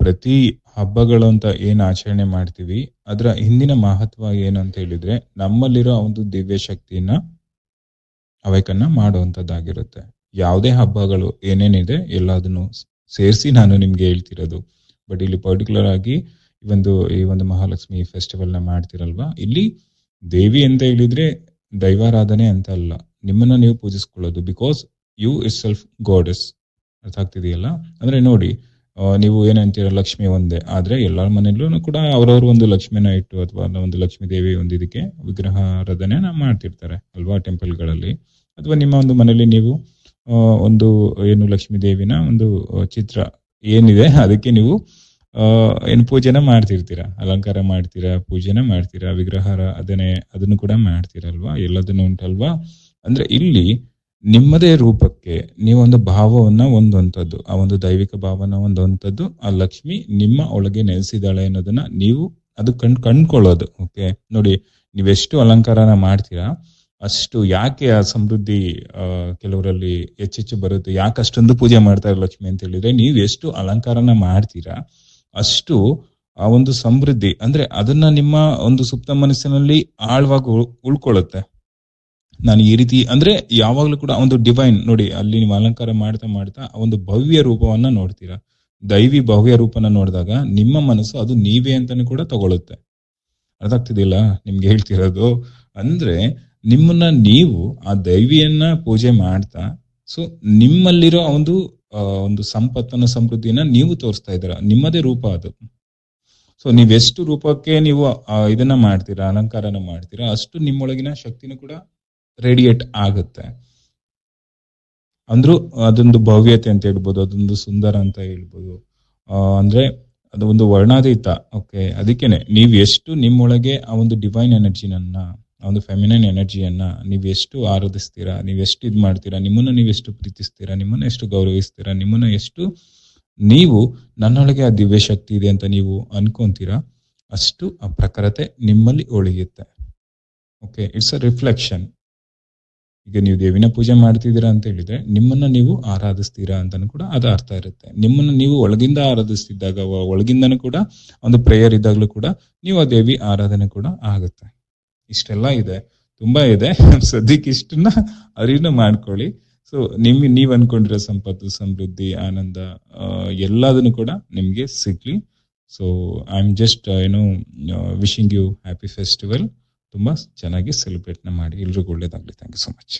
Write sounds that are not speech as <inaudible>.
ಪ್ರತಿ ಹಬ್ಬಗಳು ಅಂತ ಏನ್ ಆಚರಣೆ ಮಾಡ್ತೀವಿ, ಅದರ ಹಿಂದಿನ ಮಹತ್ವ ಏನು ಅಂತ ಹೇಳಿದ್ರೆ ನಮ್ಮಲ್ಲಿರೋ ಒಂದು ದಿವ್ಯ ಶಕ್ತಿಯನ್ನ ಅವೇಕನ್ನ ಮಾಡುವಂತದ್ದಾಗಿರುತ್ತೆ ಯಾವುದೇ ಹಬ್ಬಗಳು ಏನೇನಿದೆ ಎಲ್ಲದನ್ನು ಸೇರಿಸಿ ನಾನು ನಿಮ್ಗೆ ಹೇಳ್ತಿರೋದು. ಬಟ್ ಇಲ್ಲಿ ಪರ್ಟಿಕ್ಯುಲರ್ ಆಗಿ ಈ ಒಂದು ಈ ಒಂದು ಮಹಾಲಕ್ಷ್ಮಿ ಫೆಸ್ಟಿವಲ್ನ ಮಾಡ್ತಿರಲ್ವಾ? ಇಲ್ಲಿ ದೇವಿ ಅಂತ ಹೇಳಿದ್ರೆ ದೈವಾರಾಧನೆ ಅಂತ ಅಲ್ಲ, ನಿಮ್ಮನ್ನ ನೀವು ಪೂಜಿಸ್ಕೊಳ್ಳೋದು. Because you is self goddess ಅರ್ಥ ಆಗ್ತಿದೆಯಲ್ಲ? ಅಂದ್ರೆ ನೋಡಿ ನೀವು ಏನಂತೀರ ಲಕ್ಷ್ಮಿ ಒಂದೇ. ಆದ್ರೆ ಎಲ್ಲರ ಮನೆಯಲ್ಲೂ ಕೂಡ ಅವ್ರವ್ರ ಒಂದು ಲಕ್ಷ್ಮಿನ ಇಟ್ಟು ಅಥವಾ ಒಂದು ಲಕ್ಷ್ಮೀ ದೇವಿ ಒಂದು ಇದಕ್ಕೆ ವಿಗ್ರಹ ಆರಾಧನೆನ ಮಾಡ್ತಿರ್ತಾರೆ ಅಲ್ವಾ ಟೆಂಪಲ್ಗಳಲ್ಲಿ. ಅಥವಾ ನಿಮ್ಮ ಒಂದು ಮನೆಯಲ್ಲಿ ನೀವು ಒಂದು ಏನು ಲಕ್ಷ್ಮೀ ದೇವಿನ ಒಂದು ಚಿತ್ರ ಏನಿದೆ ಅದಕ್ಕೆ ನೀವು ಏನು ಪೂಜೆನ ಮಾಡ್ತಿರ್ತೀರಾ? ಅಲಂಕಾರ ಮಾಡ್ತೀರಾ? ಪೂಜೆನ ಮಾಡ್ತೀರಾ? ವಿಗ್ರಹ ಅದನ್ನೇ ಅದನ್ನು ಕೂಡ ಮಾಡ್ತೀರಲ್ವಾ? ಎಲ್ಲದನ್ನು ಉಂಟಲ್ವಾ? ಅಂದ್ರೆ ಇಲ್ಲಿ ನಿಮ್ಮದೇ ರೂಪಕ್ಕೆ ನೀವೊಂದು ಭಾವವನ್ನ ಹೊಂದುವಂಥದ್ದು. ಆ ಒಂದು ದೈವಿಕ ಭಾವನ ಹೊಂದುವಂಥದ್ದು ಆ ಲಕ್ಷ್ಮಿ ನಿಮ್ಮ ಒಳಗೆ ನೆಲೆಸಿದಾಳೆ ಅನ್ನೋದನ್ನ ನೀವು ಅದು ಕಂಡ್, ಕಂಡ್ಕೊಳ್ಳೋದು ಓಕೆ ನೋಡಿ, ನೀವೆಷ್ಟು ಅಲಂಕಾರನ ಮಾಡ್ತೀರಾ, ಅಷ್ಟು ಯಾಕೆ ಆ ಸಮೃದ್ಧಿ ಕೆಲವರಲ್ಲಿ ಹೆಚ್ಚೆಚ್ಚು ಬರುತ್ತೆ ಯಾಕೆ ಅಷ್ಟೊಂದು ಪೂಜೆ ಮಾಡ್ತಾರೆ ಲಕ್ಷ್ಮಿ ಅಂತ ಹೇಳಿದ್ರೆ, ನೀವು ಎಷ್ಟು ಅಲಂಕಾರನ ಮಾಡ್ತೀರಾ, ಅಷ್ಟು ಆ ಒಂದು ಸಮೃದ್ಧಿ, ಅಂದ್ರೆ ಅದನ್ನ ನಿಮ್ಮ ಒಂದು ಸುಪ್ತ ಮನಸ್ಸಿನಲ್ಲಿ ಆಳವಾಗಿ ಉಳ್- ಉಳ್ಕೊಳ್ಳುತ್ತೆ. ನಾನು ಈ ರೀತಿ ಅಂದ್ರೆ ಯಾವಾಗ್ಲೂ ಕೂಡ ಒಂದು ಡಿವೈನ್ ನೋಡಿ, ಅಲ್ಲಿ ನೀವು ಅಲಂಕಾರ ಮಾಡ್ತಾ ಮಾಡ್ತಾ ಒಂದು ಭವ್ಯ ರೂಪವನ್ನ ನೋಡ್ತೀರಾ. ದೈವಿ ಭವ್ಯ ರೂಪನ ನೋಡಿದಾಗ ನಿಮ್ಮ ಮನಸ್ಸು ಅದು ನೀವೇ ಅಂತಾನೆ ಕೂಡ ತಗೊಳುತ್ತೆ. ಅರ್ಥ ಆಗ್ತಿದಿಲ್ಲ ನಿಮ್ಗೆ ಹೇಳ್ತಿರೋದು? ಅಂದ್ರೆ ನಿಮ್ಮನ್ನ ನೀವು ಆ ದೈವಿಯನ್ನ ಪೂಜೆ ಮಾಡ್ತಾ ಸೊ ನಿಮ್ಮಲ್ಲಿರೋ ಒಂದು ಒಂದು ಸಂಪತ್ತನ್ನ ಸಮೃದ್ಧಿಯನ್ನ ನೀವು ತೋರಿಸ್ತಾ ಇದ್ದೀರಾ. ನಿಮ್ಮದೇ ರೂಪ ಅದು. ಸೊ ನೀವೆಷ್ಟು ರೂಪಕ್ಕೆ ನೀವು ಇದನ್ನ ಮಾಡ್ತೀರಾ, ಅಲಂಕಾರನ ಮಾಡ್ತೀರಾ, ಅಷ್ಟು ನಿಮ್ಮೊಳಗಿನ ಶಕ್ತಿನೂ ಕೂಡ ರೇಡಿಯೇಟ್ ಆಗುತ್ತೆ. ಅಂದ್ರೂ ಅದೊಂದು ಭವ್ಯತೆ ಅಂತ ಹೇಳ್ಬೋದು, ಅದೊಂದು ಸುಂದರ ಅಂತ ಹೇಳ್ಬೋದು. ಅಂದ್ರೆ ಅದು ಒಂದು ವರ್ಣಾತೀತ ಓಕೆ ಅದಕ್ಕೇನೆ, ನೀವು ಎಷ್ಟು ನಿಮ್ಮೊಳಗೆ ಆ ಒಂದು ಡಿವೈನ್ ಎನರ್ಜಿನನ್ನ ಆ ಒಂದು ಫೆಮಿನೈನ್ ಎನರ್ಜಿಯನ್ನ ನೀವು ಎಷ್ಟು ಆರಾಧಿಸ್ತೀರಾ, ನೀವು ಎಷ್ಟು ಇದು ಮಾಡ್ತೀರಾ, ನಿಮ್ಮನ್ನ ಎಷ್ಟು ಪ್ರೀತಿಸ್ತೀರಾ, ನಿಮ್ಮನ್ನ ಎಷ್ಟು ಗೌರವಿಸ್ತೀರಾ, ನಿಮ್ಮನ್ನ ಎಷ್ಟು ನೀವು ನನ್ನೊಳಗೆ ಆ ದಿವ್ಯ ಶಕ್ತಿ ಇದೆ ಅಂತ ನೀವು ಅನ್ಕೊಂತೀರಾ, ಅಷ್ಟು ಆ ಪ್ರಖರತೆ ನಿಮ್ಮಲ್ಲಿ ಒಳಿಯುತ್ತೆ. ಓಕೆ ಇಟ್ಸ್ ಅ ರಿಫ್ಲೆಕ್ಷನ್ ಈಗ ನೀವು ದೇವಿನ ಪೂಜೆ ಮಾಡ್ತಿದ್ದೀರಾ ಅಂತ ಹೇಳಿದ್ರೆ ನಿಮ್ಮನ್ನ ನೀವು ಆರಾಧಿಸ್ತೀರಾ ಅಂತಾನು ಕೂಡ ಅದು ಅರ್ಥ ಇರುತ್ತೆ. ನಿಮ್ಮನ್ನ ನೀವು ಒಳಗಿಂದ ಆರಾಧಿಸ್ತಿದ್ದಾಗ ಒಳಗಿಂದನು ಕೂಡ ಒಂದು ಪ್ರೇಯರ್ ಇದ್ದಾಗಲೂ ಕೂಡ ನೀವು ಆ ದೇವಿ ಆರಾಧನೆ ಕೂಡ ಆಗುತ್ತೆ. ಇಷ್ಟೆಲ್ಲ ಇದೆ. ತುಂಬಾ ಇದೆ. <laughs> ಸದ್ಯಕ್ಕೆ ಇಷ್ಟನ್ನ ಅರಿವು ಮಾಡ್ಕೊಳ್ಳಿ. ಸೊ ನಿಮ್ ನೀವ್ ಅನ್ಕೊಂಡಿರೋ ಸಂಪತ್ತು, ಸಮೃದ್ಧಿ, ಆನಂದ ಎಲ್ಲದನ್ನು ಕೂಡ ನಿಮ್ಗೆ ಸಿಗ್ಲಿ. ಸೊ ಐ ಆಮ್ ಜಸ್ಟ್ ಏನೋ ವಿಶಿಂಗ್ ಯು ಹ್ಯಾಪಿ ಫೆಸ್ಟಿವಲ್ ತುಂಬಾ ಚೆನ್ನಾಗಿ ಸೆಲೆಬ್ರೇಟ್ನ ಮಾಡಿ ಎಲ್ರಿಗೂ ಒಳ್ಳೇದಾಗಲಿ. Thank you so much